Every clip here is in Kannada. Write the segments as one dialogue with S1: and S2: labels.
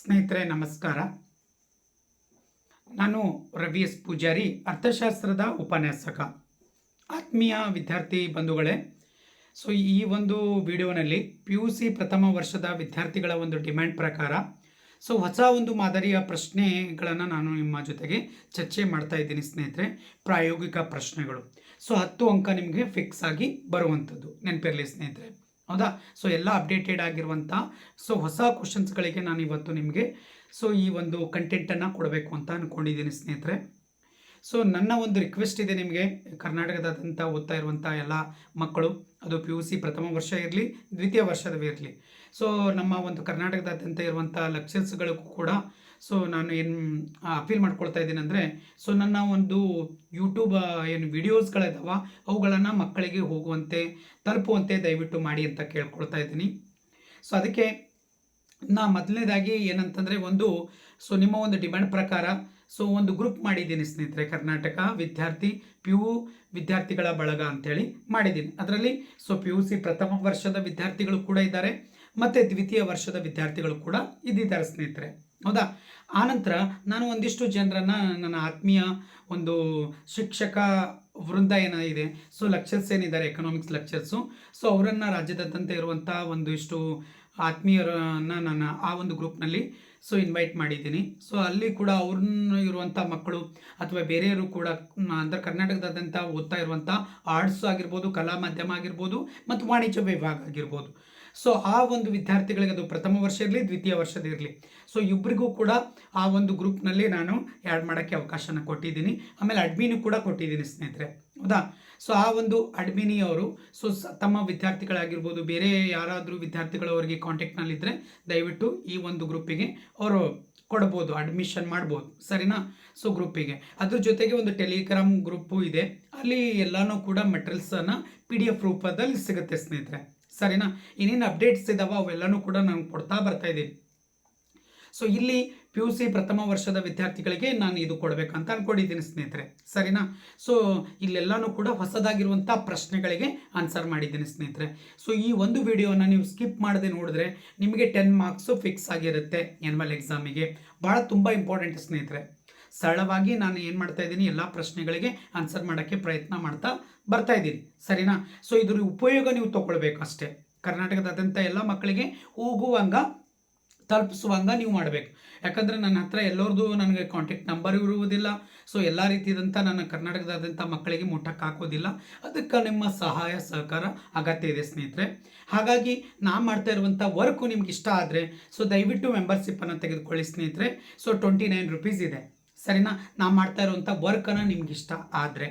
S1: ಸ್ನೇಹಿತರೆ, ನಮಸ್ಕಾರ. ನಾನು ರವಿ ಎಸ್. ಪೂಜಾರಿ, ಅರ್ಥಶಾಸ್ತ್ರದ ಉಪನ್ಯಾಸಕ. ಆತ್ಮೀಯ ವಿದ್ಯಾರ್ಥಿ ಬಂಧುಗಳೇ, ಸೊ ಈ ಒಂದು ವಿಡಿಯೋನಲ್ಲಿ ಪಿ ಯು ಸಿ ಪ್ರಥಮ ವರ್ಷದ ವಿದ್ಯಾರ್ಥಿಗಳ ಒಂದು ಡಿಮ್ಯಾಂಡ್ ಪ್ರಕಾರ, ಸೊ ಹೊಸ ಒಂದು ಮಾದರಿಯ ಪ್ರಶ್ನೆಗಳನ್ನು ನಾನು ನಿಮ್ಮ ಜೊತೆಗೆ ಚರ್ಚೆ ಮಾಡ್ತಾ ಇದ್ದೀನಿ ಸ್ನೇಹಿತರೆ, ಪ್ರಾಯೋಗಿಕ ಪ್ರಶ್ನೆಗಳು. ಸೊ ಹತ್ತು ಅಂಕ ನಿಮಗೆ ಫಿಕ್ಸ್ ಆಗಿ ಬರುವಂಥದ್ದು. ನೆನಪಿರಲಿ ಸ್ನೇಹಿತರೆ. ಹೌದಾ? ಸೊ ಎಲ್ಲ ಅಪ್ಡೇಟೆಡ್ ಆಗಿರುವಂಥ ಸೊ ಹೊಸ ಕ್ವಶನ್ಸ್ಗಳಿಗೆ ನಾನು ಇವತ್ತು ನಿಮಗೆ ಸೊ ಈ ಒಂದು ಕಂಟೆಂಟನ್ನು ಕೊಡಬೇಕು ಅಂತ ಅಂದ್ಕೊಂಡಿದ್ದೀನಿ ಸ್ನೇಹಿತರೆ. ಸೊ ನನ್ನ ಒಂದು ರಿಕ್ವೆಸ್ಟ್ ಇದೆ ನಿಮಗೆ, ಕರ್ನಾಟಕದಾದ್ಯಂತ ಓದ್ತಾ ಇರುವಂಥ ಎಲ್ಲ ಮಕ್ಕಳು, ಅದು ಪಿ ಯು ಸಿ ಪ್ರಥಮ ವರ್ಷ ಇರಲಿ, ದ್ವಿತೀಯ ವರ್ಷದವೇ ಇರಲಿ. ಸೊ ನಮ್ಮ ಒಂದು ಕರ್ನಾಟಕದಾದ್ಯಂತ ಇರುವಂಥ ಲೆಕ್ಚರ್ಸ್ಗಳಿಗೂ ಕೂಡ ಸೊ ನಾನು ಏನು ಅಪೀಲ್ ಮಾಡ್ಕೊಳ್ತಾ ಇದ್ದೀನಿ ಅಂದರೆ ಸೊ ನನ್ನ ಒಂದು ಯೂಟ್ಯೂಬ್ ಏನು ವಿಡಿಯೋಸ್ಗಳಿದಾವ ಅವುಗಳನ್ನು ಮಕ್ಕಳಿಗೆ ಹೋಗುವಂತೆ, ತಲುಪುವಂತೆ ದಯವಿಟ್ಟು ಮಾಡಿ ಅಂತ ಕೇಳ್ಕೊಳ್ತಾ ಇದ್ದೀನಿ. ಸೊ ಅದಕ್ಕೆ ನಾ ಮೊದಲನೇದಾಗಿ ಏನಂತಂದರೆ ಒಂದು ಸೊ ನಿಮ್ಮ ಒಂದು ಡಿಮ್ಯಾಂಡ್ ಪ್ರಕಾರ ಸೊ ಒಂದು ಗ್ರೂಪ್ ಮಾಡಿದ್ದೀನಿ ಸ್ನೇಹಿತರೆ, ಕರ್ನಾಟಕ ವಿದ್ಯಾರ್ಥಿ ಪಿ ಯು ವಿದ್ಯಾರ್ಥಿಗಳ ಬಳಗ ಅಂಥೇಳಿ ಮಾಡಿದ್ದೀನಿ. ಅದರಲ್ಲಿ ಸೊ ಪಿ ಯು ಸಿ ಪ್ರಥಮ ವರ್ಷದ ವಿದ್ಯಾರ್ಥಿಗಳು ಕೂಡ ಇದ್ದಾರೆ, ಮತ್ತು ದ್ವಿತೀಯ ವರ್ಷದ ವಿದ್ಯಾರ್ಥಿಗಳು ಕೂಡ ಇದ್ದಿದ್ದಾರೆ ಸ್ನೇಹಿತರೆ. ಹೌದಾ? ಆನಂತರ ನಾನು ಒಂದಿಷ್ಟು ಜನರನ್ನು, ನನ್ನ ಆತ್ಮೀಯ ಒಂದು ಶಿಕ್ಷಕ ವೃಂದ ಏನಿದೆ ಸೊ ಲೆಕ್ಚರ್ಸ್ ಏನಿದ್ದಾರೆ ಎಕನಾಮಿಕ್ಸ್ ಲೆಕ್ಚರ್ಸು ಸೊ ಅವರನ್ನು ರಾಜ್ಯದಂತೆ ಇರುವಂಥ ಒಂದಿಷ್ಟು ಆತ್ಮೀಯರನ್ನು ನಾನು ಆ ಒಂದು ಗ್ರೂಪ್ನಲ್ಲಿ ಸೊ ಇನ್ವೈಟ್ ಮಾಡಿದ್ದೀನಿ. ಸೊ ಅಲ್ಲಿ ಕೂಡ ಅವ್ರನ್ನ ಇರುವಂಥ ಮಕ್ಕಳು ಅಥವಾ ಬೇರೆಯವರು ಕೂಡ ಅಂದರೆ ಕರ್ನಾಟಕದಾದ್ಯಂತ ಓದ್ತಾ ಇರುವಂಥ ಆರ್ಟ್ಸ್ ಆಗಿರ್ಬೋದು, ಕಲಾ ಮಾಧ್ಯಮ ಆಗಿರ್ಬೋದು, ಮತ್ತು ವಾಣಿಜ್ಯ ವಿಭಾಗ ಆಗಿರ್ಬೋದು. ಸೊ ಆ ಒಂದು ವಿದ್ಯಾರ್ಥಿಗಳಿಗೆ ಅದು ಪ್ರಥಮ ವರ್ಷ ಇರಲಿ, ದ್ವಿತೀಯ ವರ್ಷದ ಇರಲಿ. ಸೊ ಇಬ್ಬರಿಗೂ ಕೂಡ ಆ ಒಂದು ಗ್ರೂಪ್ನಲ್ಲಿ ನಾನು ಆ್ಯಡ್ ಮಾಡೋಕ್ಕೆ ಅವಕಾಶನ ಕೊಟ್ಟಿದ್ದೀನಿ. ಆಮೇಲೆ ಅಡ್ಮಿನೂ ಕೂಡ ಕೊಟ್ಟಿದ್ದೀನಿ ಸ್ನೇಹಿತರೆ. ಹೌದಾ? ಸೊ ಆ ಒಂದು ಅಡ್ಮಿನಿ ಅವರು ಸೊ, ತಮ್ಮ ವಿದ್ಯಾರ್ಥಿಗಳಾಗಿರ್ಬೋದು, ಬೇರೆ ಯಾರಾದರೂ ವಿದ್ಯಾರ್ಥಿಗಳು ಅವರಿಗೆ ಕಾಂಟ್ಯಾಕ್ಟ್ನಲ್ಲಿದ್ದರೆ ದಯವಿಟ್ಟು ಈ ಒಂದು ಗ್ರೂಪಿಗೆ ಅವರು ಕೊಡ್ಬೋದು ಅಡ್ಮಿಷನ್ ಮಾಡ್ಬೋದು. ಸರಿನಾ? ಸೊ ಗ್ರೂಪಿಗೆ ಅದ್ರ ಜೊತೆಗೆ ಒಂದು ಟೆಲಿಗ್ರಾಮ್ ಗ್ರೂಪು ಇದೆ. ಅಲ್ಲಿ ಎಲ್ಲನೂ ಕೂಡ ಮೆಟೀರಿಯಲ್ಸನ್ನು ಪಿ ಡಿ ಎಫ್ ರೂಪದಲ್ಲಿ ಸಿಗುತ್ತೆ ಸ್ನೇಹಿತರೆ. ಸರಿನಾ? ಏನೇನು ಅಪ್ಡೇಟ್ಸ್ ಇದಾವೆ ಅವೆಲ್ಲನೂ ಕೂಡ ನಾನು ಕೊಡ್ತಾ ಬರ್ತಾ ಇದ್ದೀನಿ. ಸೊ ಇಲ್ಲಿ ಪಿ ಯು ಸಿ ಪ್ರಥಮ ವರ್ಷದ ವಿದ್ಯಾರ್ಥಿಗಳಿಗೆ ನಾನು ಇದು ಕೊಡಬೇಕಂತ ಅಂದ್ಕೊಂಡಿದ್ದೀನಿ ಸ್ನೇಹಿತರೆ. ಸರಿನಾ? ಸೊ ಇಲ್ಲೆಲ್ಲನೂ ಕೂಡ ಹೊಸದಾಗಿರುವಂಥ ಪ್ರಶ್ನೆಗಳಿಗೆ ಆನ್ಸರ್ ಮಾಡಿದ್ದೀನಿ ಸ್ನೇಹಿತರೆ. ಸೊ ಈ ಒಂದು ವಿಡಿಯೋನ ನೀವು ಸ್ಕಿಪ್ ಮಾಡದೆ ನೋಡಿದ್ರೆ ನಿಮಗೆ ಟೆನ್ ಮಾರ್ಕ್ಸು ಫಿಕ್ಸ್ ಆಗಿರುತ್ತೆ ಎನ್ವಲ್ ಎಕ್ಸಾಮಿಗೆ ಭಾಳ ತುಂಬ ಇಂಪಾರ್ಟೆಂಟ್ ಸ್ನೇಹಿತರೆ. ಸರಳವಾಗಿ ನಾನು ಏನು ಮಾಡ್ತಾ ಇದ್ದೀನಿ, ಎಲ್ಲ ಪ್ರಶ್ನೆಗಳಿಗೆ ಆನ್ಸರ್ ಮಾಡೋಕ್ಕೆ ಪ್ರಯತ್ನ ಮಾಡ್ತಾ ಬರ್ತಾ ಇದ್ದೀನಿ. ಸರಿನಾ? ಸೊ ಇದ್ರ ಉಪಯೋಗ ನೀವು ತಗೊಳ್ಬೇಕು ಅಷ್ಟೇ. ಕರ್ನಾಟಕದಾದ್ಯಂತ ಎಲ್ಲ ಮಕ್ಕಳಿಗೆ ಹೋಗುವಂಗ, ತಲುಪಿಸುವಂಗ ನೀವು ಮಾಡಬೇಕು. ಯಾಕಂದರೆ ನನ್ನ ಹತ್ರ ಎಲ್ಲರದು ನನಗೆ ಕಾಂಟ್ಯಾಕ್ಟ್ ನಂಬರ್ ಇರುವುದಿಲ್ಲ. ಸೊ ಎಲ್ಲ ರೀತಿಯಾದಂಥ ನನ್ನ ಕರ್ನಾಟಕದಾದ್ಯಂತ ಮಕ್ಕಳಿಗೆ ಮುಟ್ಟಕ್ಕೆ ಹಾಕೋದಿಲ್ಲ. ಅದಕ್ಕೆ ನಿಮ್ಮ ಸಹಾಯ, ಸಹಕಾರ ಅಗತ್ಯ ಇದೆ ಸ್ನೇಹಿತರೆ. ಹಾಗಾಗಿ ನಾ ಮಾಡ್ತಾ ಇರುವಂಥ ವರ್ಕು ನಿಮ್ಗೆ ಇಷ್ಟ ಆದರೆ ಸೊ ದಯವಿಟ್ಟು ಮೆಂಬರ್ಶಿಪ್ಪನ್ನು ತೆಗೆದುಕೊಳ್ಳಿ ಸ್ನೇಹಿತರೆ. ಸೊ ಟ್ವೆಂಟಿ ನೈನ್ ರುಪೀಸ್ ಇದೆ. ಸರಿನಾ? ನಾ ಮಾಡ್ತಾ ಇರುವಂಥ ವರ್ಕನ್ನು ನಿಮ್ಗೆ ಇಷ್ಟ ಆದರೆ.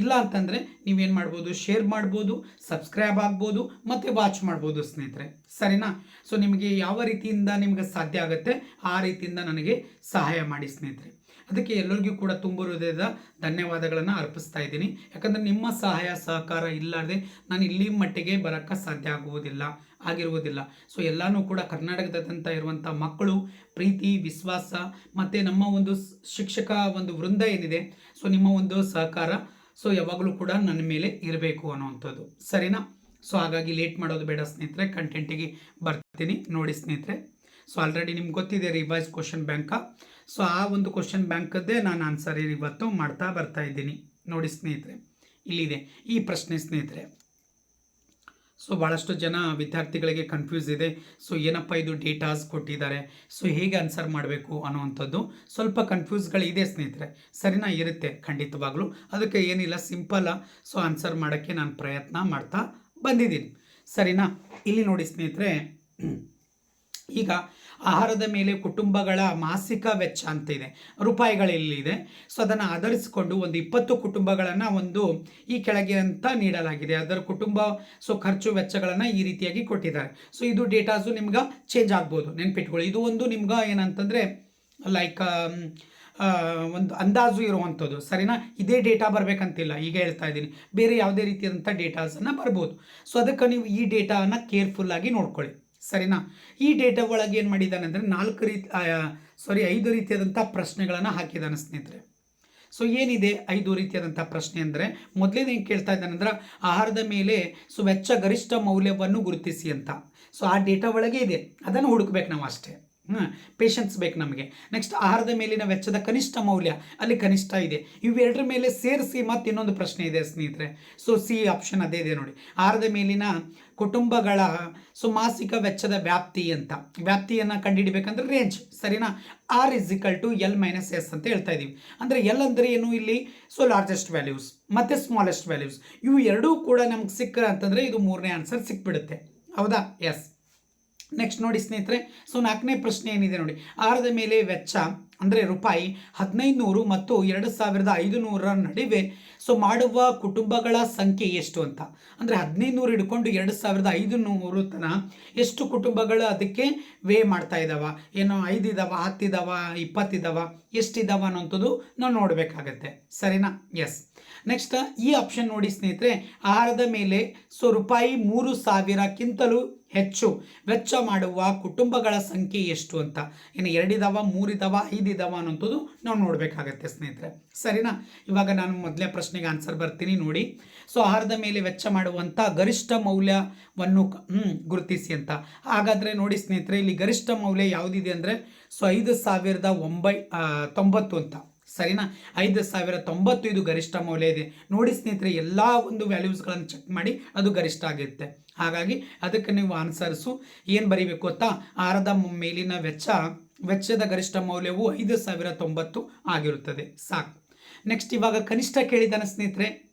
S1: ಇಲ್ಲ ಅಂತಂದರೆ ನೀವೇನು ಮಾಡ್ಬೋದು? ಶೇರ್ ಮಾಡ್ಬೋದು, ಸಬ್ಸ್ಕ್ರೈಬ್ ಆಗ್ಬೋದು, ಮತ್ತು ವಾಚ್ ಮಾಡ್ಬೋದು ಸ್ನೇಹಿತರೆ. ಸರಿನಾ? ಸೊ ನಿಮಗೆ ಯಾವ ರೀತಿಯಿಂದ ನಿಮಗೆ ಸಾಧ್ಯ ಆಗುತ್ತೆ, ಆ ರೀತಿಯಿಂದ ನನಗೆ ಸಹಾಯ ಮಾಡಿ ಸ್ನೇಹಿತರೆ. ಅದಕ್ಕೆ ಎಲ್ಲರಿಗೂ ಕೂಡ ತುಂಬ ಹೃದಯದ ಧನ್ಯವಾದಗಳನ್ನು ಅರ್ಪಿಸ್ತಾ ಇದ್ದೀನಿ. ಯಾಕಂದರೆ ನಿಮ್ಮ ಸಹಾಯ, ಸಹಕಾರ ಇಲ್ಲದೆ ನಾನು ಇಲ್ಲಿ ಮಟ್ಟಿಗೆ ಬರೋಕ್ಕೆ ಸಾಧ್ಯ ಆಗುವುದಿಲ್ಲ, ಆಗಿರುವುದಿಲ್ಲ. ಸೊ ಎಲ್ಲನೂ ಕೂಡ ಕರ್ನಾಟಕದಾದ್ಯಂತ ಇರುವಂಥ ಮಕ್ಕಳು, ಪ್ರೀತಿ, ವಿಶ್ವಾಸ, ಮತ್ತು ನಮ್ಮ ಒಂದು ಶಿಕ್ಷಕ ಒಂದು ವೃಂದ ಏನಿದೆ ಸೊ ನಿಮ್ಮ ಒಂದು ಸಹಕಾರ ಸೊ ಯಾವಾಗಲೂ ಕೂಡ ನನ್ನ ಮೇಲೆ ಇರಬೇಕು ಅನ್ನುವಂಥದ್ದು. ಸರಿನಾ? ಸೊ ಹಾಗಾಗಿ ಲೇಟ್ ಮಾಡೋದು ಬೇಡ ಸ್ನೇಹಿತರೆ ಕಂಟೆಂಟಿಗೆ ಬರ್ತೀನಿ. ನೋಡಿ ಸ್ನೇಹಿತರೆ. ಸೊ ಆಲ್ರೆಡಿ ನಿಮ್ಗೆ ಗೊತ್ತಿದೆ ರಿವೈಸ್ ಕ್ವಶನ್ ಬ್ಯಾಂಕ ಸೊ ಆ ಒಂದು ಕ್ವಶನ್ ಬ್ಯಾಂಕದ್ದೇ ನಾನು ಆನ್ಸರ್ ಇವತ್ತು ಮಾಡ್ತಾ ಬರ್ತಾ ಇದ್ದೀನಿ. ನೋಡಿ ಸ್ನೇಹಿತರೆ, ಇಲ್ಲಿದೆ. ಈ ಪ್ರಶ್ನೆ ಸ್ನೇಹಿತರೆ. ಸೊ ಭಾಳಷ್ಟು ಜನ ವಿದ್ಯಾರ್ಥಿಗಳಿಗೆ ಕನ್ಫ್ಯೂಸ್ ಇದೆ. ಸೊ ಏನಪ್ಪ ಇದು ಡೇಟಾಸ್ ಕೊಟ್ಟಿದ್ದಾರೆ? ಸೊ ಹೇಗೆ ಆನ್ಸರ್ ಮಾಡಬೇಕು ಅನ್ನೋವಂಥದ್ದು ಸ್ವಲ್ಪ ಕನ್ಫ್ಯೂಸ್ಗಳಿದೆ ಸ್ನೇಹಿತರೆ. ಸರಿನಾ? ಇರುತ್ತೆ. ಖಂಡಿತವಾಗ್ಲೂ. ಅದಕ್ಕೆ ಏನಿಲ್ಲ ಸಿಂಪಲ್ಲ ಸೊ ಆನ್ಸರ್ ಮಾಡೋಕ್ಕೆ ನಾನು ಪ್ರಯತ್ನ ಮಾಡ್ತಾ ಬಂದಿದ್ದೀನಿ. ಸರಿನಾ? ಇಲ್ಲಿ ನೋಡಿ ಸ್ನೇಹಿತರೆ, ಈಗ ಆಹಾರದ ಮೇಲೆ ಕುಟುಂಬಗಳ ಮಾಸಿಕ ವೆಚ್ಚ ಅಂತ ಇದೆ. ರೂಪಾಯಿಗಳಲ್ಲಿದೆ. ಸೊ ಅದನ್ನು ಆಧರಿಸಿಕೊಂಡು ಒಂದು ಇಪ್ಪತ್ತು ಕುಟುಂಬಗಳನ್ನು ಒಂದು ಈ ಕೆಳಗೆ ಅಂತ ನೀಡಲಾಗಿದೆ. ಅದರ ಕುಟುಂಬ ಸೊ ಖರ್ಚು ವೆಚ್ಚಗಳನ್ನು ಈ ರೀತಿಯಾಗಿ ಕೊಟ್ಟಿದ್ದಾರೆ. ಸೊ ಇದು ಡೇಟಾಸು ನಿಮ್ಗೆ ಚೇಂಜ್ ಆಗ್ಬೋದು. ನೆನ್ಪಿಟ್ಕೊಳ್ಳಿ. ಇದು ಒಂದು ನಿಮ್ಗೆ ಏನಂತಂದರೆ ಲೈಕ್ ಒಂದು ಅಂದಾಜು ಇರುವಂಥದ್ದು. ಸರಿನಾ? ಇದೇ ಡೇಟಾ ಬರಬೇಕಂತಿಲ್ಲ. ಈಗ ಹೇಳ್ತಾ ಇದ್ದೀನಿ. ಬೇರೆ ಯಾವುದೇ ರೀತಿಯಾದಂಥ ಡೇಟಾಸನ್ನು ಬರ್ಬೋದು. ಸೊ ಅದಕ್ಕೆ ನೀವು ಈ ಡೇಟಾನ ಕೇರ್ಫುಲ್ಲಾಗಿ ನೋಡ್ಕೊಳ್ಳಿ. ಸರಿನಾ? ಈ ಡೇಟಾ ಒಳಗೆ ಏನು ಮಾಡಿದ್ದಾನೆ ಅಂದರೆ ನಾಲ್ಕು ರೀತಿ ಸಾರಿ ಐದು ರೀತಿಯಾದಂಥ ಪ್ರಶ್ನೆಗಳನ್ನು ಹಾಕಿದ್ದಾನೆ ಸ್ನೇಹಿತರೆ. ಸೊ ಏನಿದೆ ಐದು ರೀತಿಯಾದಂಥ ಪ್ರಶ್ನೆ ಅಂದರೆ ಮೊದಲನೇ ಕೇಳ್ತಾ ಇದ್ದಾನೆ ಅಂದ್ರೆ, ಆಹಾರದ ಮೇಲೆ ಸೊ ವೆಚ್ಚ ಗರಿಷ್ಠ ಮೌಲ್ಯವನ್ನು ಗುರುತಿಸಿ ಅಂತ. ಸೊ ಆ ಡೇಟಾ ಒಳಗೆ ಇದೆ. ಅದನ್ನು ಹುಡುಕ್ಬೇಕು ನಾವು ಅಷ್ಟೇ ಪೇಷನ್ಸ್ ಬೇಕು ನಮಗೆ. ನೆಕ್ಸ್ಟ್ ಆಹಾರದ ಮೇಲಿನ ವೆಚ್ಚದ ಕನಿಷ್ಠ ಮೌಲ್ಯ ಅಲ್ಲಿ ಕನಿಷ್ಠ ಇದೆ. ಇವೆರಡರ ಮೇಲೆ ಸೇರಿಸಿ ಮತ್ತೆ ಇನ್ನೊಂದು ಪ್ರಶ್ನೆ ಇದೆ ಸ್ನೇಹಿತರೆ. ಸೊ ಸಿ ಆಪ್ಷನ್ ಅದೇ ಇದೆ ನೋಡಿ. ಆಹಾರದ ಮೇಲಿನ ಕುಟುಂಬಗಳ ಸೊ ಮಾಸಿಕ ವೆಚ್ಚದ ವ್ಯಾಪ್ತಿ ಅಂತ. ವ್ಯಾಪ್ತಿಯನ್ನು ಕಂಡುಹಿಡಬೇಕಂದ್ರೆ ರೇಂಜ್ ಸರಿನಾ? R is equal to L minus S ಅಂತ ಹೇಳ್ತಾ ಇದ್ದೀವಿ ಅಂದರೆ ಎಲ್ ಅಂದರೆ ಏನು ಇಲ್ಲಿ? ಸೊ ಲಾರ್ಜೆಸ್ಟ್ ವ್ಯಾಲ್ಯೂಸ್ ಮತ್ತು ಸ್ಮಾಲೆಸ್ಟ್ ವ್ಯಾಲ್ಯೂಸ್ ಇವು ಎರಡೂ ಕೂಡ ನಮ್ಗೆ ಸಿಕ್ಕ ಅಂತಂದರೆ ಇದು ಮೂರನೇ ಆನ್ಸರ್ ಸಿಕ್ಬಿಡುತ್ತೆ. ಹೌದಾ? ಎಸ್ ನೆಕ್ಸ್ಟ್ ನೋಡಿ ಸ್ನೇಹಿತರೆ ಸೊ ನಾಲ್ಕನೇ ಪ್ರಶ್ನೆ ಏನಿದೆ ನೋಡಿ. ಆಹಾರದ ಮೇಲೆ ವೆಚ್ಚ ಅಂದರೆ ರೂಪಾಯಿ ಹದಿನೈದು ನೂರು ಮತ್ತು ಎರಡು ಸಾವಿರದ ಐದು ನೂರರ ನಡುವೆ ಸೊ ಮಾಡುವ ಕುಟುಂಬಗಳ ಸಂಖ್ಯೆ ಎಷ್ಟು ಅಂತ. ಅಂದರೆ ಹದಿನೈದು ನೂರು ಹಿಡ್ಕೊಂಡು ಎರಡು ಸಾವಿರದ ಐದು ನೂರು ತನ ಎಷ್ಟು ಕುಟುಂಬಗಳು ಅದಕ್ಕೆ ವೇ ಮಾಡ್ತಾ ಇದ್ದಾವ ಏನೋ ಐದು ಇದಾವ, ಹತ್ತು ಇದಾವ ಇಪ್ಪತ್ತಿದಾವ ಎಷ್ಟಿದಾವ ಅನ್ನೋಂಥದ್ದು ನಾವು ನೋಡಬೇಕಾಗತ್ತೆ. ಸರಿನಾ? ಎಸ್ ನೆಕ್ಸ್ಟ್ ಈ ಆಪ್ಷನ್ ನೋಡಿ ಸ್ನೇಹಿತರೆ, ಆಹಾರದ ಮೇಲೆ ಸೊ ರೂಪಾಯಿ ಮೂರು ಸಾವಿರಕ್ಕಿಂತಲೂ ಹೆಚ್ಚು ವೆಚ್ಚ ಮಾಡುವ ಕುಟುಂಬಗಳ ಸಂಖ್ಯೆ ಎಷ್ಟು ಅಂತ. ಇನ್ನು ಎರಡಿದವ ಮೂರಿದವ ಐದಿದವ ಅನ್ನೋಂಥದ್ದು ನಾವು ನೋಡಬೇಕಾಗತ್ತೆ ಸ್ನೇಹಿತರೆ. ಸರಿನಾ? ಇವಾಗ ನಾನು ಮೊದಲೇ ಪ್ರಶ್ನೆಗೆ ಆನ್ಸರ್ ಬರ್ತೀನಿ ನೋಡಿ. ಸೊ ಆಹಾರದ ಮೇಲೆ ವೆಚ್ಚ ಮಾಡುವಂಥ ಗರಿಷ್ಠ ಮೌಲ್ಯವನ್ನು ಗುರುತಿಸಿ ಅಂತ. ಹಾಗಾದರೆ ನೋಡಿ ಸ್ನೇಹಿತರೆ, ಇಲ್ಲಿ ಗರಿಷ್ಠ ಮೌಲ್ಯ ಯಾವುದಿದೆ ಅಂದರೆ ಸೊ ಐದು ಸಾವಿರದ ಒಂಬೈ ತೊಂಬತ್ತು ಅಂತ. ಸರಿನಾ? ಐದು ಸಾವಿರ ತೊಂಬತ್ತು ಇದು ಗರಿಷ್ಠ ಮೌಲ್ಯ ಇದೆ. ನೋಡಿ ಸ್ನೇಹಿತರೆ, ಎಲ್ಲ ಒಂದು ವ್ಯಾಲ್ಯೂಸ್ಗಳನ್ನು ಚೆಕ್ ಮಾಡಿ ಅದು ಗರಿಷ್ಠ ಆಗಿರುತ್ತೆ ಹಾಗಾಗಿ ಅದಕ್ಕೆ ನೀವು ಆನ್ಸರ್ಸು ಏನು ಬರೀಬೇಕು ಗೊತ್ತಾ? ಆರದ ಮೇಲಿನ ವೆಚ್ಚ, ವೆಚ್ಚದ ಗರಿಷ್ಠ ಮೌಲ್ಯವು ಐದು ಸಾವಿರ ತೊಂಬತ್ತು ಆಗಿರುತ್ತದೆ. ಸಾಕು. ನೆಕ್ಸ್ಟ್ ಇವಾಗ ಕನಿಷ್ಠ ಕೇಳಿದಾನೆ ಸ್ನೇಹಿತರೆ.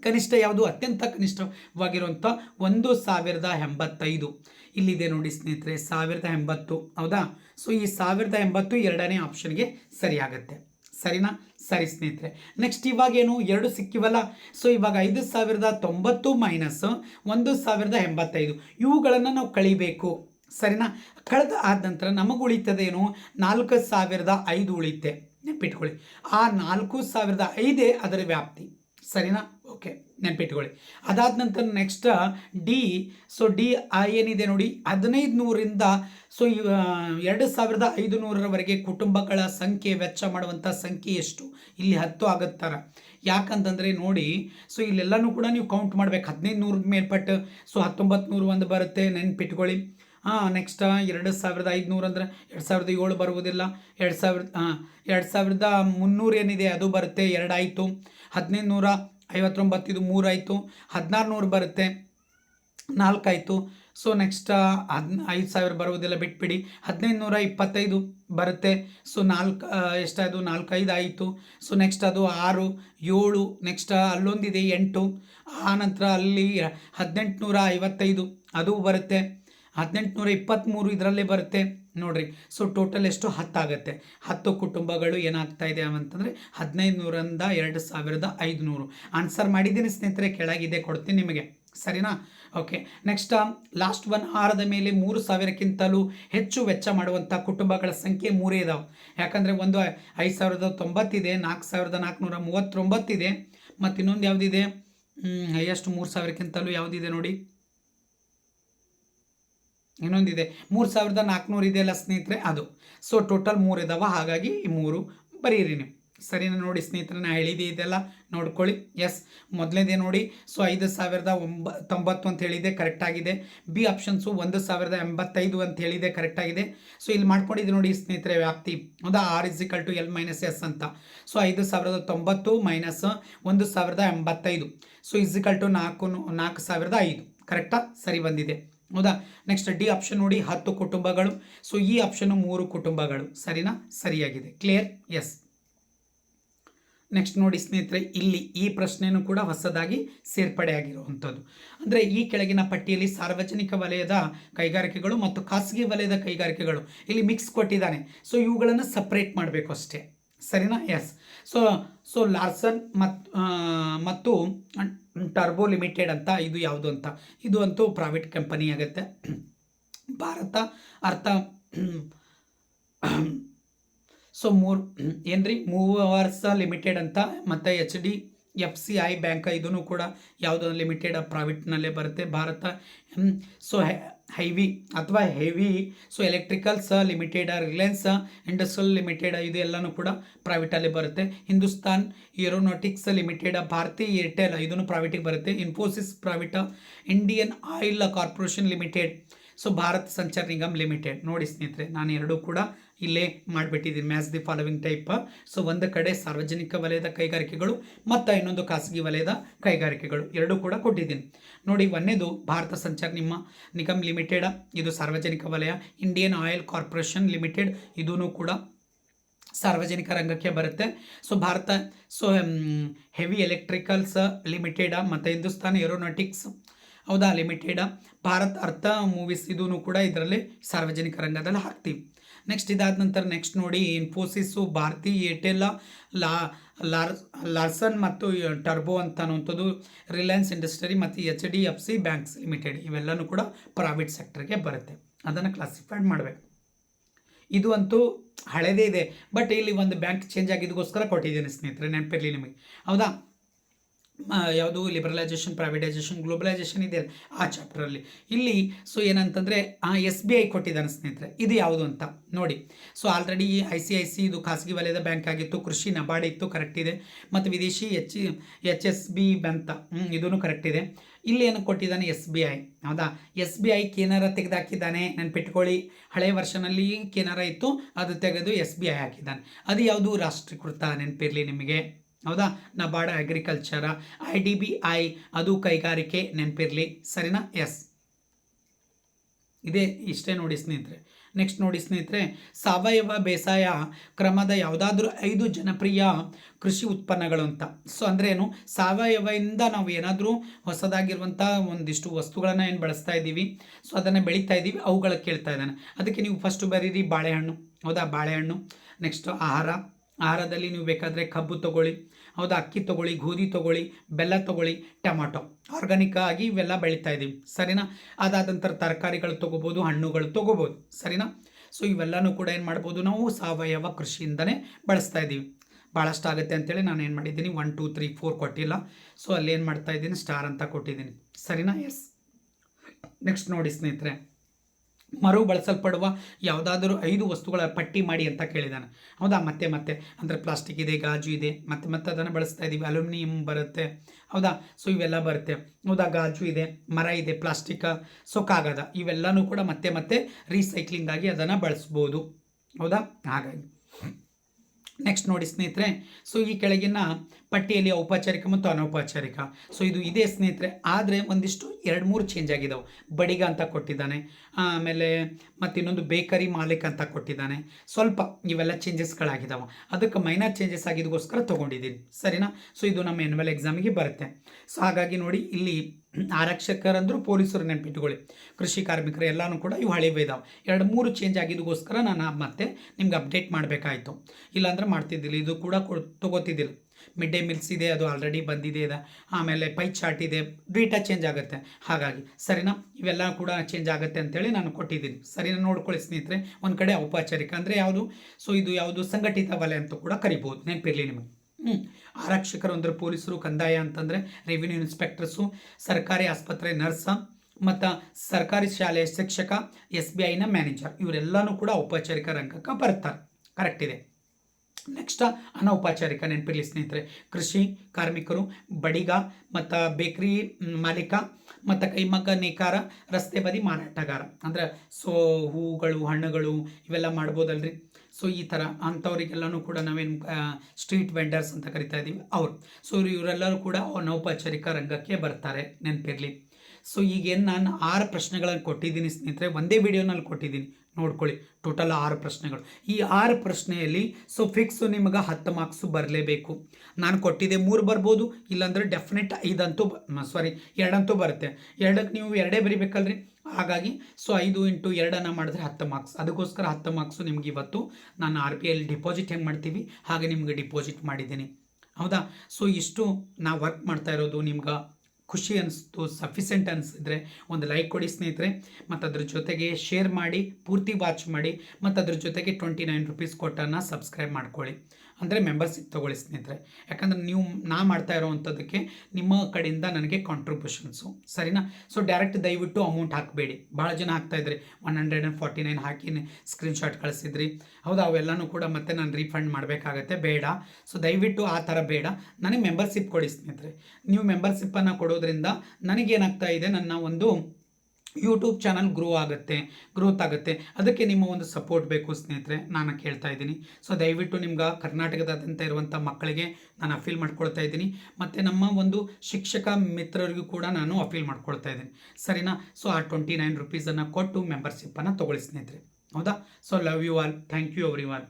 S1: ಕನಿಷ್ಠ ಯಾವುದು? ಅತ್ಯಂತ ಕನಿಷ್ಠವಾಗಿರುವಂಥ ಒಂದು ಸಾವಿರದ ಎಂಬತ್ತೈದು. ಇಲ್ಲಿದೆ ನೋಡಿ ಸ್ನೇಹಿತರೆ, ಸಾವಿರದ ಎಂಬತ್ತು. ಹೌದಾ? ಸೊ ಈ ಸಾವಿರದ ಎಂಬತ್ತು ಎರಡನೇ ಆಪ್ಷನ್ಗೆ ಸರಿಯಾಗತ್ತೆ. ಸರಿನಾ? ಸರಿ ಸ್ನೇಹಿತರೆ. ನೆಕ್ಸ್ಟ್ ಇವಾಗೇನು ಎರಡು ಸಿಕ್ಕಿವಲ್ಲ? ಸೊ ಇವಾಗ ಐದು ಸಾವಿರದ ತೊಂಬತ್ತು ಮೈನಸ್ ಒಂದು ಸಾವಿರದ ಎಂಬತ್ತೈದು. ಇವುಗಳನ್ನು ನಾವು ಕಳಿಬೇಕು. ಸರಿನಾ? ಕಳೆದ ಆದ ನಂತರ ನಮಗೆ ಉಳಿತದೇನು? ನಾಲ್ಕು ಸಾವಿರದ ಐದು ಉಳಿತೆ ನೆನಪಿಟ್ಕೊಳ್ಳಿ. ಆ ನಾಲ್ಕು ಸಾವಿರದ ಐದೇ ಅದರ ವ್ಯಾಪ್ತಿ. ಸರಿನಾ? ಓಕೆ, ನೆನ್ಪಿಟ್ಕೊಳ್ಳಿ. ಅದಾದ ನಂತರ ನೆಕ್ಸ್ಟ್ ಡಿ. ಸೊ ಡಿ ಏನಿದೆ ನೋಡಿ ಹದಿನೈದು ನೂರಿಂದ ಸೊ ಎರಡು ಸಾವಿರದ ಐದು ನೂರರವರೆಗೆ ಕುಟುಂಬಗಳ ಸಂಖ್ಯೆ ವೆಚ್ಚ ಮಾಡುವಂಥ ಸಂಖ್ಯೆ ಎಷ್ಟು? ಇಲ್ಲಿ ಹತ್ತು ಆಗುತ್ತಾರ. ಯಾಕಂತಂದರೆ ನೋಡಿ ಸೊ ಇಲ್ಲೆಲ್ಲನೂ ಕೂಡ ನೀವು ಕೌಂಟ್ ಮಾಡ್ಬೇಕು. ಹದಿನೈದು ನೂರು ಮೇಲ್ಪಟ್ಟು ಸೊ ಹತ್ತೊಂಬತ್ತು ನೂರು ಒಂದು ಬರುತ್ತೆ, ನೆನ್ಪಿಟ್ಕೊಳ್ಳಿ. ಹಾಂ ನೆಕ್ಸ್ಟ್ ಎರಡು ಸಾವಿರದ ಐದುನೂರು ಅಂದರೆ ಎರಡು ಸಾವಿರದ ಏಳು ಬರುವುದಿಲ್ಲ. ಎರಡು ಸಾವಿರದ ಹಾಂ ಎರಡು ಸಾವಿರದ ಮುನ್ನೂರು ಏನಿದೆ ಅದು ಬರುತ್ತೆ ಎರಡಾಯಿತು ಹದಿನೈದು ನೂರ ಐವತ್ತೊಂಬತ್ತು ಇದು ಮೂರಾಯಿತು ಹದಿನಾರು ನೂರು ಬರುತ್ತೆ ನಾಲ್ಕಾಯಿತು ಸೊ ನೆಕ್ಸ್ಟ್ ಹದ್, ಐದು ಸಾವಿರ ಬರುವುದಿಲ್ಲ, ಬಿಟ್ಬಿಡಿ. ಹದಿನೈದು ನೂರ ಇಪ್ಪತ್ತೈದು ಬರುತ್ತೆ. ಸೊ ನಾಲ್ಕು ಎಷ್ಟಾಯಿತು ನಾಲ್ಕೈದು ಆಯಿತು. ಸೊ ನೆಕ್ಸ್ಟ್ ಅದು ಆರು, ಏಳು ನೆಕ್ಸ್ಟ್ ಅಲ್ಲೊಂದಿದೆ, ಎಂಟು. ಆನಂತರ ನಂತರ ಅಲ್ಲಿ ಹದಿನೆಂಟು ನೂರ ಐವತ್ತೈದು ಅದು ಬರುತ್ತೆ. ಹದಿನೆಂಟು ನೂರ ಇಪ್ಪತ್ತ್ಮೂರು ಇದರಲ್ಲೇ ಬರುತ್ತೆ ನೋಡಿರಿ. ಸೊ ಟೋಟಲ್ ಎಷ್ಟು? ಹತ್ತಾಗತ್ತೆ. ಹತ್ತು ಕುಟುಂಬಗಳು ಏನಾಗ್ತಾ ಇದೆ ಅಂತಂದರೆ ಹದಿನೈದು ನೂರಿಂದ ಎರಡು ಸಾವಿರದ ಐದುನೂರು. ಆನ್ಸರ್ ಮಾಡಿದ್ದೀನಿ ಸ್ನೇಹಿತರೆ, ಕೆಳಗಿದೆ, ಕೊಡ್ತೀನಿ ನಿಮಗೆ. ಸರಿನಾ? ಓಕೆ ನೆಕ್ಸ್ಟ್ ಲಾಸ್ಟ್ ಒನ್ ಆರದ ಮೇಲೆ ಮೂರು ಸಾವಿರಕ್ಕಿಂತಲೂ ಹೆಚ್ಚು ವೆಚ್ಚ ಮಾಡುವಂಥ ಕುಟುಂಬಗಳ ಸಂಖ್ಯೆ ಮೂರೇ ಇದಾವೆ. ಯಾಕಂದರೆ ಒಂದು ಐದು ಸಾವಿರದ ತೊಂಬತ್ತಿದೆ ನಾಲ್ಕು ಸಾವಿರದ ನಾಲ್ಕುನೂರ ಮೂವತ್ತೊಂಬತ್ತಿದೆ ಮತ್ತು ಇನ್ನೊಂದು ಯಾವುದಿದೆ? ಹೈಯೆಸ್ಟ್ ಮೂರು ಸಾವಿರಕ್ಕಿಂತಲೂ ಯಾವುದಿದೆ ನೋಡಿ? ಇನ್ನೊಂದಿದೆ, ಮೂರು ಸಾವಿರದ ನಾಲ್ಕುನೂರು ಇದೆಯಲ್ಲ ಸ್ನೇಹಿತರೆ? ಅದು. ಸೊ ಟೋಟಲ್ ಮೂರು ಇದಾವ. ಹಾಗಾಗಿ ಈ ಮೂರು ಬರೀರಿ ನೀವು. ಸರಿನಾ ನೋಡಿ ಸ್ನೇಹಿತರೆ, ನಾ ಹೇಳಿದೆ ಇದೆಲ್ಲ. ನೋಡ್ಕೊಳ್ಳಿ. ಎಸ್ ಮೊದಲನೇದೇ ನೋಡಿ. ಸೊ ಐದು ಸಾವಿರದ ಒಂಬ, ತೊಂಬತ್ತು ಅಂತ ಹೇಳಿದೆ ಕರೆಕ್ಟ್ ಆಗಿದೆ. ಬಿ ಆಪ್ಷನ್ಸು ಒಂದು ಸಾವಿರದ ಎಂಬತ್ತೈದು ಅಂತ ಹೇಳಿದೆ ಕರೆಕ್ಟ್ ಆಗಿದೆ. ಸೊ ಇಲ್ಲಿ ಮಾಡ್ಕೊಂಡಿದ್ದು ನೋಡಿ ಸ್ನೇಹಿತರೆ ವ್ಯಾಪ್ತಿ. ಹೌದಾ R is equal to L minus S ಅಂತ. ಸೊ ಐದು ಸಾವಿರದ ತೊಂಬತ್ತು ಮೈನಸ್ ಒಂದು ಸಾವಿರದ ಎಂಬತ್ತೈದು. ಸೊ ಇಸಿಕಲ್ ಟು ನಾಲ್ಕು ನಾಲ್ಕು ಸಾವಿರದ ಐದು. ಕರೆಕ್ಟಾ ಸರಿ ಬಂದಿದೆ. ಹೌದಾ? ನೆಕ್ಸ್ಟ್ ಡಿ ಆಪ್ಷನ್ ನೋಡಿ, ಹತ್ತು ಕುಟುಂಬಗಳು. ಸೊ ಈ ಆಪ್ಷನ್ ಮೂರು ಕುಟುಂಬಗಳು. ಸರಿನಾ? ಸರಿಯಾಗಿದೆ. ಕ್ಲಿಯರ್ ಎಸ್ ನೆಕ್ಸ್ಟ್ ನೋಡಿ, ಸ್ನೇಹಿತರೆ, ಇಲ್ಲಿ ಈ ಪ್ರಶ್ನೆಯೂ ಕೂಡ ಹೊಸದಾಗಿ ಸೇರ್ಪಡೆಯಾಗಿರುವಂಥದ್ದು ಅಂದರೆ, ಈ ಕೆಳಗಿನ ಪಟ್ಟಿಯಲ್ಲಿ ಸಾರ್ವಜನಿಕ ವಲಯದ ಕೈಗಾರಿಕೆಗಳು ಮತ್ತು ಖಾಸಗಿ ವಲಯದ ಕೈಗಾರಿಕೆಗಳು ಇಲ್ಲಿ ಮಿಕ್ಸ್ ಕೊಟ್ಟಿದ್ದಾನೆ. ಸೊ ಇವುಗಳನ್ನು ಸಪ್ರೇಟ್ ಮಾಡಬೇಕು ಅಷ್ಟೇ. ಸರಿನಾ? ಎಸ್ ಸೊ ಸೊ ಲಾರ್ಸನ್ ಮತ್ತು ಮತ್ತು ಟರ್ಬೋ ಲಿಮಿಟೆಡ್ ಅಂತ, ಇದು ಯಾವುದು ಅಂತ. ಇದು ಅಂತೂ ಪ್ರೈವೇಟ್ ಕಂಪನಿ ಆಗುತ್ತೆ. ಭಾರತ ಅರ್ಥ. ಸೊ ಮೂರ್, ಏನ್ರಿ? ಮೂವರ್ಸ್ ಲಿಮಿಟೆಡ್ ಅಂತ, ಮತ್ತು H D F C I bank ಇದೂ ಕೂಡ ಯಾವುದೋ ಲಿಮಿಟೆಡ್ ಪ್ರೈವೇಟ್ನಲ್ಲೇ ಬರುತ್ತೆ, ಭಾರತ. ಸೊ ಹೈವಿ ಅಥವಾ heavy so electricals limited Reliance industrial limited ಇದು ಎಲ್ಲನೂ ಕೂಡ ಪ್ರೈವೇಟಲ್ಲಿ ಬರುತ್ತೆ. Hindustan aeronautics limited Bharti Airtel ಇದನ್ನು ಪ್ರೈವೇಟಿಗೆ ಬರುತ್ತೆ. Infosys private Indian oil corporation limited so Bharat Sanchar Nigam limited ನೋಡಿ ಸ್ನೇಹಿತರೆ, ನಾನು ಎರಡೂ ಕೂಡ ಇಲ್ಲೇ ಮಾಡಿಬಿಟ್ಟಿದ್ದೀನಿ. Match the following type so ಒಂದು ಕಡೆ ಸಾರ್ವಜನಿಕ ವಲಯದ ಕೈಗಾರಿಕೆಗಳು ಮತ್ತು ಇನ್ನೊಂದು ಖಾಸಗಿ ವಲಯದ ಕೈಗಾರಿಕೆಗಳು ಎರಡೂ ಕೂಡ ಕೊಟ್ಟಿದ್ದೀನಿ. ನೋಡಿ, ಒಂದೇದು ಭಾರತ ಸಂಚಾರ್ ನಿಮ್ಮ ನಿಗಮ್ ಲಿಮಿಟೆಡ್, ಇದು ಸಾರ್ವಜನಿಕ ವಲಯ ಇಂಡಿಯನ್ ಆಯಿಲ್ ಕಾರ್ಪೊರೇಷನ್ ಲಿಮಿಟೆಡ್ ಇದೂ ಕೂಡ ಸಾರ್ವಜನಿಕ ರಂಗಕ್ಕೆ ಬರುತ್ತೆ. So Bharat so heavy electricals limited ಮತ್ತು ಹಿಂದೂಸ್ತಾನ್ ಏರೋನಾಟಿಕ್ಸ್ ಹೌದಾ ಲಿಮಿಟೆಡ್ ಭಾರತ್ ಅರ್ಥ ಮೂವೀಸ್ ಇದೂ ಕೂಡ ಇದರಲ್ಲಿ ಸಾರ್ವಜನಿಕ ರಂಗದಲ್ಲಿ ಹಾಕ್ತೀವಿ. ನೆಕ್ಸ್ಟ್ ಇದಾದ ನಂತರ ನೆಕ್ಸ್ಟ್ ನೋಡಿ ಇನ್ಫೋಸಿಸು ಭಾರತಿ ಏರ್ಟೆಲ್ ಲಾ, ಲಾರ್, ಲಾರ್ಸನ್ ಮತ್ತು ಟರ್ಬೋ ಅಂತ ಅನ್ನುವಂಥದ್ದು ರಿಲಯನ್ಸ್ ಇಂಡಸ್ಟ್ರಿ ಮತ್ತು H D F C banks limited ಇವೆಲ್ಲನೂ ಕೂಡ ಪ್ರೈವೇಟ್ ಸೆಕ್ಟರ್ಗೆ ಬರುತ್ತೆ. ಅದನ್ನು ಕ್ಲಾಸಿಫೈಡ್ ಮಾಡಬೇಕು. ಇದು ಅಂತೂ ಹಳೇದೇ ಇದೆ. ಬಟ್ ಇಲ್ಲಿ ಒಂದು ಬ್ಯಾಂಕ್ ಚೇಂಜ್ ಆಗಿದ್ದಕ್ಕೋಸ್ಕರ ಕೊಟ್ಟಿದ್ದೀನಿ ಸ್ನೇಹಿತರೆ, ನೆನಪಿರಲಿ ನಿಮಗೆ. ಹೌದಾ? ಯಾವುದು ಲಿಬರಲೈಸೇಷನ್ ಪ್ರೈವೇಟೈಸೇಷನ್ ಗ್ಲೋಬಲೈಸೇಷನ್ ಇದೆ ಆ ಚಾಪ್ಟ್ರಲ್ಲಿ ಇಲ್ಲಿ ಸೊ ಏನಂತಂದರೆ ಎಸ್ ಬಿ ಐ ಕೊಟ್ಟಿದ್ದಾನೆ ಸ್ನೇಹಿತರೆ, ಇದು ಯಾವುದು ಅಂತ ನೋಡಿ. So already I C I C ಇದು ಖಾಸಗಿ ವಲಯದ ಬ್ಯಾಂಕ್ ಆಗಿತ್ತು, ಕೃಷಿ ನಬಾರ್ಡ್ ಇತ್ತು ಕರೆಕ್ಟ್ ಇದೆ. ಮತ್ತು ವಿದೇಶಿ ಎಚ್ ಎಚ್ ಎಸ್ ಬಿ ಅಂತ ಇದೂ ಕರೆಕ್ಟ್ ಇದೆ. ಇಲ್ಲಿ ಏನು ಕೊಟ್ಟಿದ್ದಾನೆ ಎಸ್ ಬಿ ಐ ಹೌದಾ? ಎಸ್ ಬಿ ಐ ಕೇನಾರ ತೆಗೆದಾಕಿದ್ದಾನೆ ಪೆಟ್ಕೊಳ್ಳಿ ಹಳೆಯ ವರ್ಷನಲ್ಲಿ ಕೇನಾರ ಇತ್ತು, ಅದು ತೆಗೆದು ಎಸ್ ಬಿ ಐ ಹಾಕಿದ್ದಾನೆ. ಅದು ಯಾವುದು ರಾಷ್ಟ್ರೀಕೃತ ನೆನಪಿರಲಿ ನಿಮಗೆ? ಹೌದಾ? NABARD agriculture I D B I ಅದು ಕೈಗಾರಿಕೆ ನೆನಪಿರಲಿ. ಸರಿನಾ? ಎಸ್ ಇದೇ ಇಷ್ಟೇ ನೋಡಿ ಸ್ನೇಹಿತರೆ. ನೆಕ್ಸ್ಟ್ ನೋಡಿ ಸ್ನೇಹಿತರೆ, ಸಾವಯವ ಬೇಸಾಯ ಕ್ರಮದ ಯಾವುದಾದ್ರೂ ಐದು ಜನಪ್ರಿಯ ಕೃಷಿ ಉತ್ಪನ್ನಗಳು ಅಂತ. ಸೊ ಅಂದರೆ ಏನು? ಸಾವಯವದಿಂದ ನಾವು ಏನಾದರೂ ಹೊಸದಾಗಿರುವಂಥ ಒಂದಿಷ್ಟು ವಸ್ತುಗಳನ್ನು ಏನು ಬಳಸ್ತಾ ಇದ್ದೀವಿ? ಸೊ ಅದನ್ನು ಬೆಳೀತಾ ಇದ್ದೀವಿ. ಅವುಗಳ ಕೇಳ್ತಾ ಇದ್ದಾನೆ. ಅದಕ್ಕೆ ನೀವು ಫಸ್ಟ್ ಬರೀರಿ ಬಾಳೆಹಣ್ಣು. ಹೌದಾ? ಬಾಳೆಹಣ್ಣು. ನೆಕ್ಸ್ಟ್ ಆಹಾರ. ಆಹಾರದಲ್ಲಿ ನೀವು ಬೇಕಾದರೆ ಕಬ್ಬು ತಗೊಳ್ಳಿ. ಹೌದಾ? ಅಕ್ಕಿ ತೊಗೊಳ್ಳಿ, ಗೋಧಿ ತೊಗೊಳ್ಳಿ, ಬೆಲ್ಲ ತೊಗೊಳ್ಳಿ, ಟೊಮಾಟೊ. ಆರ್ಗಾನಿಕ್ ಆಗಿ ಇವೆಲ್ಲ ಬೆಳೀತಾ ಇದ್ದೀವಿ ಸರಿನಾ? ಅದಾದ ತರಕಾರಿಗಳು ತೊಗೋಬೋದು, ಹಣ್ಣುಗಳು ತೊಗೋಬೋದು. ಸರಿನಾ? ಸೊ ಇವೆಲ್ಲನೂ ಕೂಡ ಏನು ಮಾಡ್ಬೋದು ನಾವು ಸಾವಯವ ಕೃಷಿಯಿಂದನೇ ಬಳಸ್ತಾ ಇದ್ದೀವಿ ಭಾಳಷ್ಟು ಆಗುತ್ತೆ ಅಂತೇಳಿ ನಾನು ಏನು ಮಾಡಿದ್ದೀನಿ ಒನ್ ಟೂ ತ್ರೀ ಫೋರ್ ಕೊಟ್ಟಿಲ್ಲ. ಸೊ ಏನು ಮಾಡ್ತಾ ಇದ್ದೀನಿ ಸ್ಟಾರ್ ಅಂತ ಕೊಟ್ಟಿದ್ದೀನಿ. ಸರಿನಾ? ಎಸ್ ನೆಕ್ಸ್ಟ್ ನೋಡಿ ಸ್ನೇಹಿತರೆ. ಮರು ಬಳಸಲ್ಪಡುವ ಯಾವುದಾದರೂ ಐದು ವಸ್ತುಗಳ ಪಟ್ಟಿ ಮಾಡಿ ಅಂತ ಕೇಳಿದ್ದಾನೆ ಹೌದಾ? ಮತ್ತೆ ಮತ್ತೆ. ಅಂದರೆ ಪ್ಲಾಸ್ಟಿಕ್ ಇದೆ, ಗಾಜು ಇದೆ, ಮತ್ತೆ ಮತ್ತೆ ಅದನ್ನು ಬಳಸ್ತಾ ಇದ್ದೀವಿ ಅಲ್ಯೂಮಿನಿಯಂ ಬರುತ್ತೆ. ಹೌದಾ? ಸೊ ಇವೆಲ್ಲ ಬರುತ್ತೆ. ಹೌದಾ? ಗಾಜು ಇದೆ, ಮರ ಇದೆ ಪ್ಲಾಸ್ಟಿಕ್ ಸೊ ಕಾಗದ. ಇವೆಲ್ಲನೂ ಕೂಡ ಮತ್ತೆ ಮತ್ತೆ ರೀಸೈಕ್ಲಿಂಗ್ ಆಗಿ ಅದನ್ನು ಬಳಸ್ಬೋದು. ಹೌದಾ? ಹಾಗಾಗಿ. ನೆಕ್ಸ್ಟ್ ನೋಡಿ ಸ್ನೇಹಿತರೆ ಸೊ ಈ ಕೆಳಗಿನ ಪಟ್ಟಿಯಲ್ಲಿ ಔಪಚಾರಿಕ ಮತ್ತು ಅನೌಪಚಾರಿಕ. ಸೊ ಇದು ಇದೆ ಸ್ನೇಹಿತರೆ, ಆದರೆ ಒಂದಿಷ್ಟು ಎರಡು ಮೂರು ಚೇಂಜ್ ಆಗಿದ್ದಾವೆ ಬಡಿಗ ಅಂತ ಕೊಟ್ಟಿದ್ದಾನೆ, ಆಮೇಲೆ ಮತ್ತು ಇನ್ನೊಂದು ಬೇಕರಿ ಮಾಲೀಕ ಅಂತ ಕೊಟ್ಟಿದ್ದಾನೆ. ಸ್ವಲ್ಪ ಇವೆಲ್ಲ ಚೇಂಜಸ್ಗಳಾಗಿದ್ದಾವೆ ಅದಕ್ಕೆ ಮೈನರ್ ಚೇಂಜಸ್ ಆಗಿದ್ದಕ್ಕೋಸ್ಕರ ತೊಗೊಂಡಿದ್ದೀನಿ. ಸರಿನಾ? ಸೊ ಇದು ನಮ್ಮ ಎನ್ಯುವಲ್ ಎಕ್ಸಾಮಿಗೆ ಬರುತ್ತೆ. ಸೊ ಹಾಗಾಗಿ ನೋಡಿ, ಇಲ್ಲಿ ಆರಕ್ಷಕರಂದ್ರು ಪೊಲೀಸರು ನೆನಪಿಟ್ಕೊಳ್ಳಿ. ಕೃಷಿ ಕಾರ್ಮಿಕರು ಎಲ್ಲನೂ ಕೂಡ ಇವು ಹಳೆ ಇದಾವೆ ಎರಡು ಮೂರು ಚೇಂಜ್ ಆಗಿದ್ದಕ್ಕೋಸ್ಕರ ನಾನು ಮತ್ತೆ ನಿಮ್ಗೆ ಅಪ್ಡೇಟ್ ಮಾಡಬೇಕಾಯಿತು. ಇಲ್ಲಾಂದ್ರೆ ಮಾಡ್ತಿದ್ದಿಲ್ಲ. ಇದು ಕೂಡ ಕೊ ತೊಗೋತಿದ್ದಿಲ್ಲ. ಮಿಡ್ ಡೇ ಮೀಲ್ಸ್ ಇದೆ, ಅದು ಆಲ್ರೆಡಿ ಬಂದಿದೆ ಇದೆ. ಆಮೇಲೆ ಪೈ ಚಾರ್ಟ್ ಇದೆ. ಡೇಟಾ ಚೇಂಜ್ ಆಗುತ್ತೆ. ಹಾಗಾಗಿ ಸರಿನಾ? ಇವೆಲ್ಲ ಕೂಡ ಚೇಂಜ್ ಆಗುತ್ತೆ ಅಂತೇಳಿ ನಾನು ಕೊಟ್ಟಿದ್ದೀನಿ. ಸರಿನಾ ನೋಡ್ಕೊಳ್ಳಿ ಸ್ನೇಹಿತರೆ. ಒಂದು ಕಡೆ ಔಪಚಾರಿಕ ಅಂದರೆ ಯಾವುದು? ಸೊ ಇದು ಯಾವುದು ಸಂಘಟಿತ ವಲಯ ಅಂತ ಕೂಡ ಕರಿಬೋದು. ನೆನಪಿರಲಿ ನಿಮಗೆ. ಹ್ಞೂ ಆರಕ್ಷಕರು ಅಂದರೆ ಪೊಲೀಸರು, ಕಂದಾಯ ಅಂತಂದರೆ ರೆವಿನ್ಯೂ ಇನ್ಸ್ಪೆಕ್ಟರ್ಸು ಸರ್ಕಾರಿ ಆಸ್ಪತ್ರೆ ನರ್ಸ ಮತ್ತು ಸರ್ಕಾರಿ ಶಾಲೆಯ ಶಿಕ್ಷಕ ಎಸ್ ಬಿ ಐನ ಮ್ಯಾನೇಜರ್ ಇವರೆಲ್ಲನೂ ಕೂಡ ಔಪಚಾರಿಕ ರಂಗಕ್ಕೆ ಬರ್ತಾರೆ. ಕರೆಕ್ಟ್ ಇದೆ. ನೆಕ್ಸ್ಟ್ ಅನೌಪಚಾರಿಕ ನೆನಪಿರಲಿ ಸ್ನೇಹಿತರೆ. ಕೃಷಿ ಕಾರ್ಮಿಕರು, ಬಡಿಗ ಮತ್ತು ಬೇಕ್ರಿ ಮಾಲೀಕ ಮತ್ತು ಕೈಮಗ್ಗ ನೇಕಾರ, ರಸ್ತೆ ಬದಿ ಮಾರಾಟಗಾರ. ಅಂದರೆ ಸೊ ಹೂಗಳು, ಹಣ್ಣುಗಳು ಇವೆಲ್ಲ ಮಾಡ್ಬೋದಲ್ರಿ? ಸೊ ಈ ಥರ ಅಂಥವರಿಗೆಲ್ಲನೂ ಕೂಡ ನಾವೇನು ಸ್ಟ್ರೀಟ್ ವೆಂಡರ್ಸ್ ಅಂತ ಕರಿತಾ ಇದ್ದೀವಿ ಅವರು. ಸೊ ಇವರೆಲ್ಲರೂ ಕೂಡ ಅನೌಪಚಾರಿಕ ರಂಗಕ್ಕೆ ಬರ್ತಾರೆ, ನೆನಪಿರಲಿ. ಸೊ ಈಗೇನು ನಾನು ಆರು ಪ್ರಶ್ನೆಗಳನ್ನು ಕೊಟ್ಟಿದ್ದೀನಿ ಸ್ನೇಹಿತರೆ, ಒಂದೇ ವಿಡಿಯೋನಲ್ಲಿ ಕೊಟ್ಟಿದ್ದೀನಿ. ನೋಡ್ಕೊಳ್ಳಿ ಟೋಟಲ್ ಆರು ಪ್ರಶ್ನೆಗಳು. ಈ ಆರು ಪ್ರಶ್ನೆಯಲ್ಲಿ ಸೊ ಫಿಕ್ಸು ನಿಮಗೆ ಹತ್ತು ಮಾರ್ಕ್ಸು ಬರಲೇಬೇಕು. ನಾನು ಕೊಟ್ಟಿದ್ದೆ ಮೂರು ಬರ್ಬೋದು, ಇಲ್ಲಾಂದರೆ ಡೆಫಿನೆಟ್ ಐದಂತೂ ಸಾರಿ ಎರಡಂತೂ ಬರುತ್ತೆ. ಎರಡಕ್ಕೆ ನೀವು ಎರಡೇ ಬರಿಬೇಕಲ್ರಿ? ಹಾಗಾಗಿ ಸೊ ಐದು ಇಂಟು ಎರಡನ್ನು ಮಾಡಿದ್ರೆ ಹತ್ತು ಮಾರ್ಕ್ಸ್ ಅದಕ್ಕೋಸ್ಕರ ಹತ್ತು ಮಾರ್ಕ್ಸು ನಿಮ್ಗೆ ಇವತ್ತು ನಾನು ಆರ್ ಬಿ ಐಲಿ ಡಿಪಾಸಿಟ್ ಹೆಂಗೆ ಮಾಡ್ತೀವಿ? ಹಾಗೆ ನಿಮಗೆ ಡಿಪಾಸಿಟ್ ಮಾಡಿದ್ದೀನಿ. ಹೌದಾ? ಸೊ ಇಷ್ಟು ನಾವು ವರ್ಕ್ ಮಾಡ್ತಾ ಇರೋದು ನಿಮ್ಗೆ. ಖುಷಿ ಅನಿಸ್ತು ಸಫಿಸೆಂಟ್ ಅನಿಸಿದ್ರೆ ಒಂದು ಲೈಕ್ ಕೊಡಿ ಸ್ನೇಹಿತರೆ. ಮತ್ತು ಅದ್ರ ಜೊತೆಗೆ ಶೇರ್ ಮಾಡಿ, ಪೂರ್ತಿ ವಾಚ್ ಮಾಡಿ ಮತ್ತು ಅದ್ರ ಜೊತೆಗೆ ಟ್ವೆಂಟಿ ನೈನ್ ರುಪೀಸ್ ಕೊಟ್ಟನ್ನು ಸಬ್ಸ್ಕ್ರೈಬ್ ಮಾಡ್ಕೊಳ್ಳಿ. ಅಂದರೆ ಮೆಂಬರ್ಶಿಪ್ ತೊಗೊಳ್ಳಿ ಸ್ನೇಹಿತರೆ. ಯಾಕಂದರೆ ನೀವು ನಾ ಮಾಡ್ತಾ ಇರೋವಂಥದ್ದಕ್ಕೆ ನಿಮ್ಮ ಕಡೆಯಿಂದ ನನಗೆ ಕಾಂಟ್ರಿಬ್ಯೂಷನ್ಸು ಸರಿನಾ? ಸೊ ಡೈರೆಕ್ಟ್ ದಯವಿಟ್ಟು ಅಮೌಂಟ್ ಹಾಕಬೇಡಿ. ಭಾಳ ಜನ ಹಾಕ್ತಾ ಇದ್ರಿ one hundred and forty nine hockey screenshot ಕಳಿಸಿದ್ರಿ. ಹೌದಾ, ಅವೆಲ್ಲನೂ ಕೂಡ ಮತ್ತೆ ನಾನು ರೀಫಂಡ್ ಮಾಡಬೇಕಾಗತ್ತೆ. ಬೇಡ. ಸೊ ದಯವಿಟ್ಟು ಆ ಥರ ಬೇಡ. ನನಗೆ ಮೆಂಬರ್ಶಿಪ್ ಕೊಡಿ ಸ್ನೇಹಿತರೆ. ನೀವು ಮೆಂಬರ್ಶಿಪ್ಪನ್ನು ಕೊಡೋದ್ರಿಂದ ನನಗೇನಾಗ್ತಾ ಇದೆ? ನನ್ನ ಒಂದು ಯೂಟ್ಯೂಬ್ ಚಾನಲ್ ಗ್ರೋ ಆಗುತ್ತೆ ಗ್ರೋತ್ ಆಗುತ್ತೆ. ಅದಕ್ಕೆ ನಿಮ್ಮ ಒಂದು ಸಪೋರ್ಟ್ ಬೇಕು ಸ್ನೇಹಿತರೆ, ನಾನು ಕೇಳ್ತಾ ಇದ್ದೀನಿ. ಸೊ ದಯವಿಟ್ಟು ನಿಮ್ಗೆ ಕರ್ನಾಟಕದಾದ್ಯಂತ ಇರುವಂಥ ಮಕ್ಕಳಿಗೆ ನಾನು ಅಫೀಲ್ ಮಾಡ್ಕೊಳ್ತಾ ಇದ್ದೀನಿ. ಮತ್ತು ನಮ್ಮ ಒಂದು ಶಿಕ್ಷಕ ಮಿತ್ರರಿಗೂ ಕೂಡ ನಾನು ಅಫೀಲ್ ಮಾಡ್ಕೊಳ್ತಾ ಇದ್ದೀನಿ. ಸರಿನಾ? ಸೊ ಆ ಟ್ವೆಂಟಿ ನೈನ್ ರುಪೀಸನ್ನು ಕೊಟ್ಟು ಮೆಂಬರ್ಶಿಪ್ಪನ್ನು ತೊಗೊಳ್ಳಿ ಸ್ನೇಹಿತರೆ. ಹೌದಾ? So love you all thank you everyone